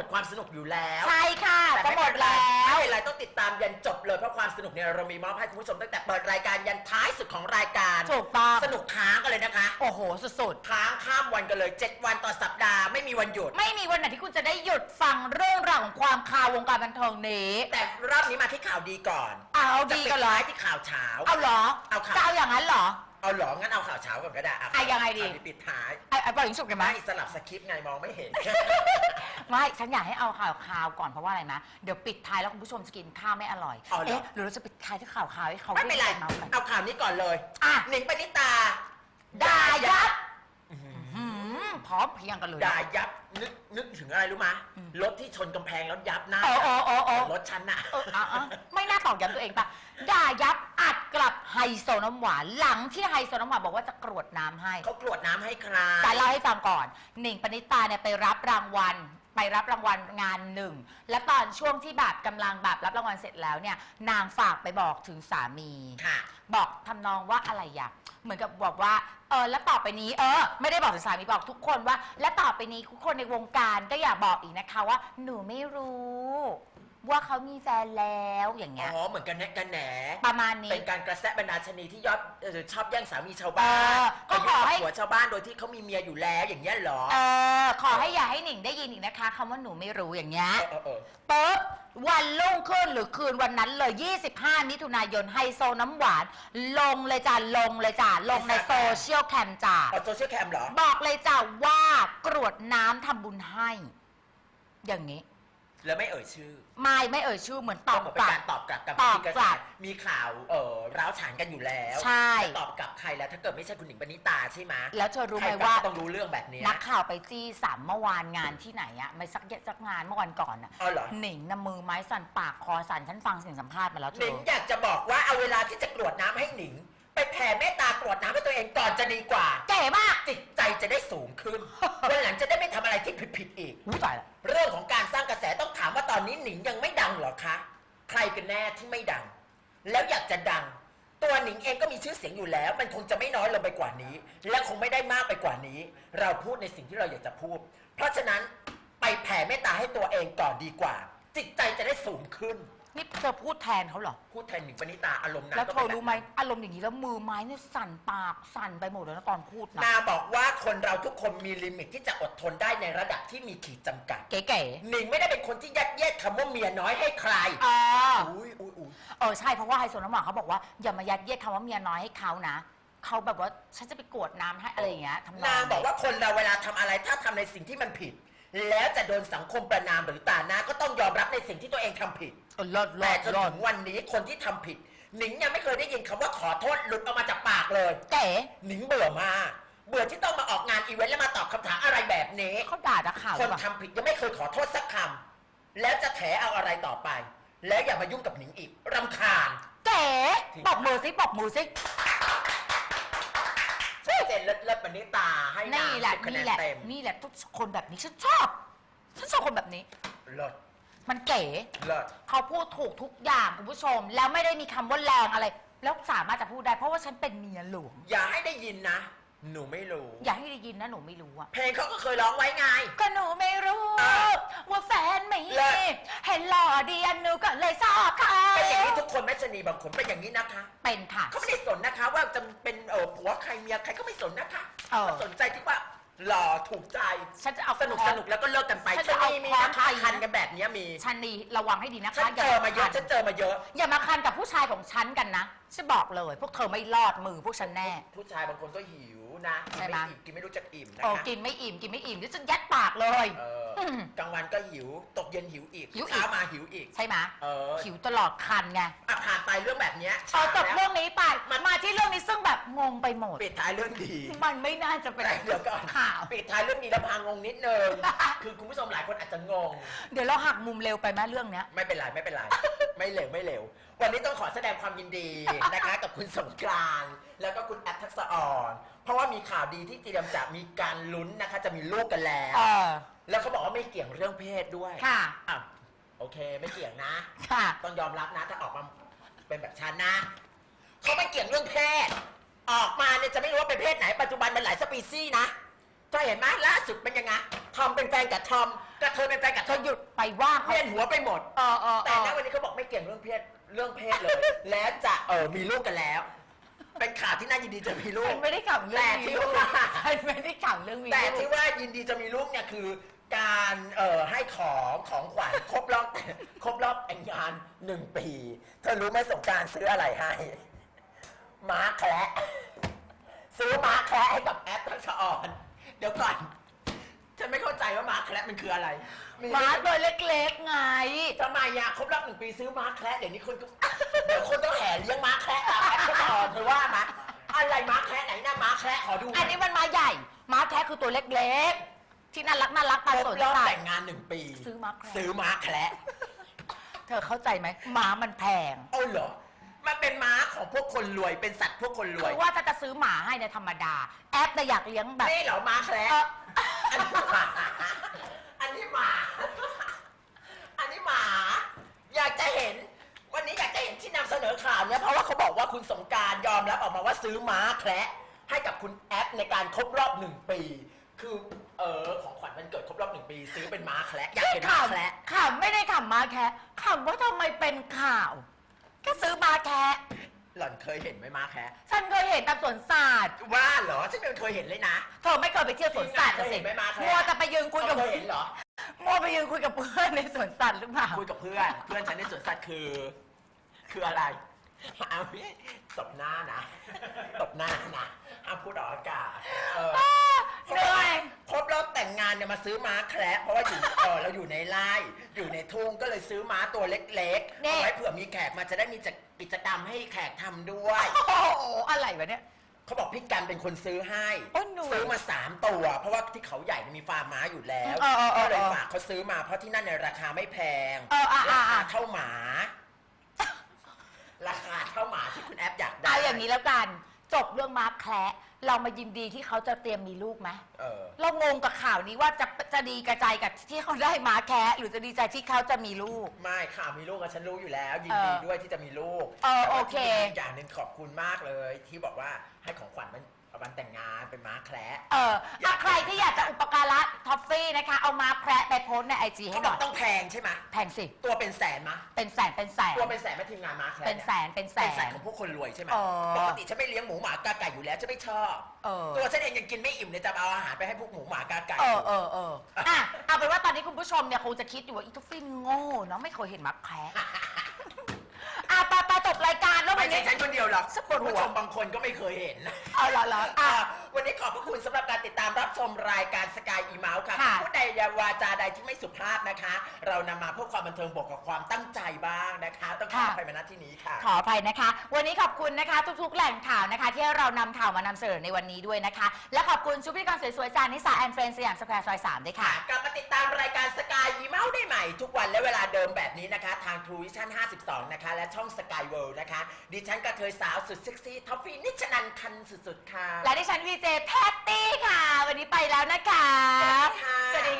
มดความสนุกอยู่แล้วใช่ค่ะแต่จะไม่หมเป็ดนไรแล้วไม่เป็นไรต้องติดตามยันจบเลยเพราะความสนุกเนี่ยเรามีมอบให้คุณผู้ชมตั้งแต่เปิดรายการยันท้ายสุดของรายการ ถูกต้อง สนุกค้างกันเลยนะคะโอ้โห สุดค้างข้ามวันกันเลย 7 วันต่อสัปดาห์ไม่มีวันหยุด ๆ ไม่มีวันไหนที่คุณจะได้หยุดฟังเรื่องราวของความข่าววงการบันเทิงนี้ แต่รอบนี้มาที่ข่าวดีก่อนเอาจะดีปิกันเหรอท้ายที่ข่าวเช้า เอาเหรอเอาค่ะจะเอาอย่างนั้นเหรอ เอาเหรองั้นเอาข่าวเช้าก่อนก็ได้อะยังไงดี ข่าวนี้ปิดท้ายไอ้ไอ้ปล่อยยิงฉุบกันไหม ไม่สลับสคริปต์ไงมองไม่เห็น ไม่ฉันอยากให้เอาข่าวข่าวก่อนเพราะว่าอะไรนะ เดี๋ยวปิดท้ายแล้วคุณผู้ชมจะกินข้าวไม่อร่อย อ๋อเหรอ เอ๊ะหรือเราจะปิดท้ายที่ข่าวข่าวให้เขาไม่เป็นไรเมาส์กันเอาข่าวนี้ก่อนเลยอะหนิงปณิตาด่ายับอื้อหือหืมพร้อมเพรียงกันเลย ด่ายับนึกนึกถึงอะไรรู้มะอืม รถที่ชนกำแพงแล้วยับหน้าโอ้โอ้โอ้โอ้รถฉันน่ะ เอออะอะไม่น่าตอกย้ำตัวเองปะด่ายับอัดกลับ ไฮโซน้ำหวานหลังที่ไฮโซน้ำหวานบอกว่าจะกรวดน้ำให้ เขากรวดน้ำให้ใครแต่เล่าให้ฟังก่อนหนิงปณิตาเนี่ยไปรับรางวัล ไปรับรางวัลงานหนึ่ง และตอนช่วงที่แบบกำลังแบบรับรางวัลเสร็จแล้วเนี่ย นางฝากไปบอกถึงสามี ค่ะ บอกทำนองว่าอะไรอยากเหมือนกับบอกว่า เออแล้วต่อไปนี้ เออ ไม่ได้บอกถึงสามีบอกทุกคนว่า และต่อไปนี้ทุกคนในวงการก็อย่าบอกอีกนะคะว่า หนูไม่รู้ ว่าเขามีแฟนแล้วอย่างอ๋เงี้ย อเหมือนกันแนะกันแหนประมาณนี้ เป็นการกระแสบรรดาชนีที่ยอดเอ่อชอบแย่งสามีชาวเอบ้านอก็ขอให้ ไปยุ่งกับผัวชาวบ้านโดยที่เขามีเมียอยู่แล้วอย่างเงี้ยเหรอเออขอให้อย่าให้หนิงได้ยินอีกนะคะคำว่าหนูไม่รู้อย่างเงี้ย เออเออ ปุ๊บวันรุ่งขึ้นหรือคืนวันนั้นเลย 25 มิถุนายนไฮโซน้ำหวาน ลงเลยจ้ะลงเลยจ้ะลงในโซเชียลแคมจ้ะเอาโซเชียลแคมเหรอ บอกเลยจ้ะว่ากรวดน้ำทำบุญให้ อย่างนี้ แล้วไม่เอ่ยชื่อไม่ไม่เอ่ยชื่อเหมือนตอบก็เหมือนกเป็นลับ การตอบกลับกับตอบที่กระกลัแสบมีข่าวเอ่อร้าวฉานกันอยู่แล้วใช่ จะตอบกลับใครแล้วถ้าเกิดไม่ใช่คุณหนิงปณิตาใช่ไหมแล้วเธอรู้ไหมใคว่า ก็ต้องรู้เรื่องแบบเนี้ยนักข่าวไปจี้สามเมื่อวานงานที่ไหนอะไม่สักสักงานเมื่อวันก่อนอะอ๋อเหรอหนิงนะมือไม้สั่นปากคอสั่นฉันฟังเสียงสัมภาษณ์มาแล้วเธหนิองอยากจะบอกว่าเอาเวลาที่จะกรวดน้ำให้หนิง ไปแผ่เมตตากรวดน้ำให้ตัวเองก่อนจะดีกว่า เก๋มาก จิตใจจะได้สูงขึ้น วันหลังจะได้ไม่ทำอะไรที่ผิดๆอีก รู้ตายละเรื่องของการสร้างกระแสต้องถามว่าตอนนี้หนิงยังไม่ดังเหรอคะ ใครกันแน่ที่ไม่ดัง แล้วอยากจะดัง ตัวหนิงเองก็มีชื่อเสียงอยู่แล้ว มันคงจะไม่น้อยลงไปกว่านี้ และคงไม่ได้มากไปกว่านี้ เราพูดในสิ่งที่เราอยากจะพูด เพราะฉะนั้นไปแผ่เมตตาให้ตัวเองก่อนดีกว่า จิตใจจะได้สูงขึ้น นี่เธอพูดแทนเขาเหรอ พูดแทนหนิงปณิตาอารมณ์นั้นแล้วก็เธป็อนแบบรู้ไหมอารมณ์อย่างนี้แล้วมือไม้เนี่ยสั่นปากสั่นไปหมดเลยนะตอนพูดนะนาบอกว่าคนเราทุกคนมีลิมิตที่จะอดทนได้ในระดับที่มีขีดจำกัด เก๋หนิงไม่ได้เป็นคนที่ยัดเยียดคำว่าเมียน้อยให้ใครๆอ่าอุ้ยอุ้ยอุ้ยเออใช่เพราะว่าไฮโซน้ำหวานเขาบอกว่าอย่ามายัดเยียดคำว่าเมียน้อยให้เขานะเขาแบบว่าฉันจะไปกรวดน้ำให้อะไรอย่างเงี้ยทำนองนางบอกว่าคนเราเวลาทำอะไรถ้าทำในสิ่งที่มันผิด แล้วจะโดนสังคมประนามหรือตาหน้าก็ต้องยอมรับในสิ่งที่ตัวเองทำผิด เออเลิศแต่เลิศจนเลิศถึงวันนี้คนที่ทำผิด หนิงยังไม่เคยได้ยินคำว่าขอโทษหลุดออกมาจากปากเลยเก๋หนิงเบื่อมากเบื่อที่ต้องมาออกงานอีเวนต์แล้วมาตอบคำถามอะไรแบบนี้ เขาด่านักข่าวคหรืนอเปล่าทำผิดยังไม่เคยขอโทษสักคำแล้วจะแถเอาอะไรต่อไป แล้วอย่ามายุ่งกับหนิงอีกรำคาญ เก๋บอกมือสิบอกมือสิ เช่เจนเลิศเลิศปณิตาให้นางนี่แหละสิบคะแนนี่นแหละเต็มนี่แหละทุกคนแบบนี้ฉันชอบ ฉันชอบคนแบบนี้ เลิศ มันเก๋เลิศ เขาพูดถูกทุกอย่างคุณผู้ชม แล้วไม่ได้มีคำว่าแรงอะไร แล้วสามารถจะพูดได้ เพราะว่าฉันเป็นเมียหลวง อย่าให้ได้ยินนะ หนูไม่รู้ อย่าให้ได้ยินนะหนูไม่รู้อะเพลงเขาก็เคยร้องไว้ไง ก็หนูไม่รู้ อะว่าแฟนไม่เลิศเห็นหล่อเดียนหนูก็เลยชอบเขาเป็นอย่างนี้ทุกคนแม่ชนีบางคนเป็นอย่างนี้นะคะ เป็นค่ะ เขาไม่ได้สนนะคะ ว่าจะเป็นเออผัวใครเมียใครก็ไม่สนนะคะเออ เขาสนใจที่ว่าหล่อถูกใจ ฉันจะเอาสนุกสนุกแล้วก็เลิกกันไปฉันจะเอามีมีค้อนนะคะตี คันกัน แบบเนี้ยมีชันนีระวังให้ดีนะคะฉันเจอมาเยอะคันฉันเจอมาเยอะ อย่ามาคันกับผู้ชายของฉันกันนะฉันบอกเลย พวกเธอไม่รอดมือพวกฉันแน่ ผู้ชายบางคนก็หิว นะกินใช่ไหมไม่อิ่มกินไม่รู้จักอิ่มนะโอ้คะกินไม่อิ่มกินไม่อิ่มเดี๋ยวจะยัดปากเลยเอออมกลางวันก็หิว ตกเย็นหิวอีกหิวอีก เช้ามาหิวอีก ใช่ไหมเออหิวตลอดคันไงอะผ่านไปเรื่องแบบเนี้ยเอาจบแล้วเรื่องนี้ไปมัน มาที่เรื่องนี้ซึ่งแบบงงไปหมด ปิดท้ายเรื่องดี มันไม่น่าจะเป็นแต่เดี๋ยวก่อน ข่าว ปิดท้ายเรื่องนี้แล้วพางงนิดนึง คือคุณผู้ชมหลายคนอาจจะงง เดี๋ยวเราหักมุมเร็วไปไหมเรื่องเนี้ย ไม่เป็นไรไม่เป็นไร ไม่เหลวไม่เหลววันนี้ต้องขอแสดงความยินดี นะคะกับคุณสงกรานต์แล้วก็คุณแอปทักษะอ่อน เพราะว่ามีข่าวดีที่เตรียมจะมีการลุ้นนะคะ จะมีลูกกันแล้ว เออ แล้วเขาบอกว่าไม่เกี่ยงเรื่องเพศด้วยค่ะอะโอเค ไม่เกี่ยงนะ ค่ะ ต้องยอมรับนะถ้าออกมาเป็นแบบฉันนะเขาไม่เกี่ยงเรื่องเพศ ออกมาเนี่ยจะไม่รู้ว่าเป็นเพศไหนปัจจุบันมันหลายสปีซี่นะจะเห็นไหมล่าสุดเป็นยังไงทอมเป็นแฟนกับทอม กระเทยเป็นแฟนกับเธเธออหยุดไปว่าเขาเวียนหัวไปหมด เออเออเอแต่อณวันนี้เขาบอกไม่เกี่ยงเรื่องเพศเรื่องเพศเลย และจะเออมีลูกกันแล้ว เป็นข่าวที่น่ายินดีจะมีลูฉัก นไม่ได้ขำเรื่องแต่มีที่ลูกว่า ฉันไม่ได้ขำเรื่องมีแต่ลูที่กว่ายินดีจะมีลูกเนี่ยคือ การเอ่อให้ของของขวัญครบรอบ ครบรอบแต่งงานหนึ่งปี เธอรู้ไหมสงกรารซื้ออะไรให้ม้าแคระซื้อม้าแคระให้กับแอปทักษะอ่อน เดี๋ยวก่อน ว่าม้าแคระมันคืออะไรม้าตัวเล็กๆไง ทำไมอะครบรอบหนึ่งปีซื้อม้าแคระเดี๋ยวนี้คนก็ เดี๋ยวคนต้องแห่เลี้ยงม้าแคระตามแอปทักษะอ่อนเธอว่าไหมอะไรม้าแคระไหนนะม้าแคระขอดูหน่ยอันนี้มันม้าใหญ่ม้าแท้คือตัวเล็กๆ ที่น่ารักน่ารักตาครสบนรอบใสแต่งงานหนึ่งปี ซื้อม้าแคระ ซื้อม้าแคระเธอเข้าใจไหมม้ามันแพงเอาเหรอมันเป็นม้าของพวกคนรวยเป็นสัตว์พวกคนรวยคือว่าถ้าจะซื้อหมาให้เนี่ยธรรมดา แอปเนี่ยอยากเลี้ยงแบบ นี่เหรอม้าแคระเออ ซื้อม้าแคระให้กับคุณแอปในการครบรอบหนึ่งปี คือเออของขวัญวันเกิดครบรอบหนึ่งปี ซื้อเป็นม้าแคระอยากเห็นม้าแคระขำไม่ได้ขำม้าแคะขำว่าทำไมเป็นข่าวแค่ซื้อม้าแคะหล่อนเคยเห็นไหมม้าแคระฉันเคยเห็นตามสวนสัตว์ว่าเหรอฉันไม่เคยเห็นเลยนะ เธอไม่เคยไปเที่ยวสวนสัตว์เคยเห็นไหมม้าแคระมัวแต่ไปยืนคุยกับเคยเห็นเหรอมัวไปยืนคุยกับเพื่อนในสวนสัตว์หรือเปล่าคุยกับเพื่อน เพื่อนฉันในสวนสัตว์คือ คืออะไรเอาตบหน้านะ ตบหน้านะห้ามพูดออกอากาศเออเหนื่อย ครบรอบแต่งงานเนี่ยมาซื้อม้าแคระเพราะว่าอยู่เออเราอยู่ในไร่อยู่ในทุ่งก็เลยซื้อม้าตัวเล็กๆนี่ เอาไว้เผื่อมีแขกมาจะได้มีกิจกรรมให้แขกทำด้วย โอ้โหอะไรวะเนี่ย เขาบอกพี่กันเป็นคนซื้อให้โอ้หนูซื้อมาสามตัว เพราะว่าที่เขาใหญ่มีฟาร์มม้าอยู่แล้วเออเออเออก็เลยฝากเขาซื้อมาเพราะที่นั่นเนี่ยราคาไม่แพงเอออะอะราคาอะเท่าหมาราคาเท่าหมาที่คุณแอป อยากได้เอาอย่างนี้แล้วกัน จบเรื่องม้าแคระเรามายินดีที่เขาจะเตรียมมีลูกไหมเออ เรางงกับข่าวนี้ว่าจะจะดีกระจายกับที่เขาได้ม้าแคะหรือจะดีใจที่เขาจะมีลูก ไม่ข่าวมีลูกอะฉันรู้อยู่แล้ว ยินดีเออด้วยที่จะมีลูกเออแต่ว่าโอเค ที่ดีอย่างหนึ่งขอบคุณมากเลย ที่บอกว่าให้ของขวัญมัน วันแต่งงานเป็นม้าแคระเอออะใครที่อยากจะอุปการะท็อฟฟี่นะคะ เอาม้าแคระไปโพสต์ในไอจีให้เขาหบน่ออกยต้องแพงใช่ไหมแพงสิ ตัวเป็นแสนมะเป็นแสนเป็นแสนตัวเป็นแสนไม่ทีมงานม้าแคระเป็นยแสนเป็นแสเป็นแสนน ของพวกคนรวยใช่ไหมเออ ปกติฉันไม่เลี้ยงหมูหมากาไก่อยู่แล้วฉันไม่ชอบ เออ ตัวฉันเองยังกินไม่อิ่มเลยจะเอาอาหารไปให้พวกหมูหมากาไก่ เออเออเอออะเอาเป็นว่าตอนนี้คุณผู้ชมเนี่ยคงจะคิดอยู่ว่าอีท็อฟฟี่โง่เนาะไม่เคยเห็นม้าแคระอะไปไปจบรายการแล้ว ไม่วันใช่นี้ฉันคนเดียวหรอกสักคนหัวผู้ชมบางคนก็ไม่เคยเห็น เอาเหรอเหรออะอะวันนี้ข อบพระคุณสำหรับการติดตามรับชมรายการสกายอีเมาส์ค่ะค่ะ ผู้ใดวาจาใดที่ไม่สุภาพนะคะ เรานำมาเพื่อความบันเทิงบวกกับความตั้งใจบ้างนะคะ ต้องขออภัยมาณที่นี้ค่ะ ขออภัยนะคะ วันนี้ขอบคุณนะคะ ทุกๆ แหล่งข่าวนะคะ ที่เรานำข่าวมานำเสนอในวันนี้ด้วยนะคะ และขอบคุณชุดพิธีกรสวยๆจานิสาแอนเฟรนสยามสแควร์ซอย3ด้วยค่ะ กลับมาติดตามรายการสกายอีเมาส์ได้ใหม่ ทุกวันและเวลาเดิมแบบนี้นะคะ ทาง True Vision 52 นะคะ และช่อง Sky World นะคะ ดิฉันก็เคยสาวสุดเซ็กซี่ ท็อฟฟี่นิชนันคันสุด ๆ ค่ะ และดิฉันวีเจแพตตี้ค่ะ วันนี้ไปแล้วนะคะ สวัสดีค่ะ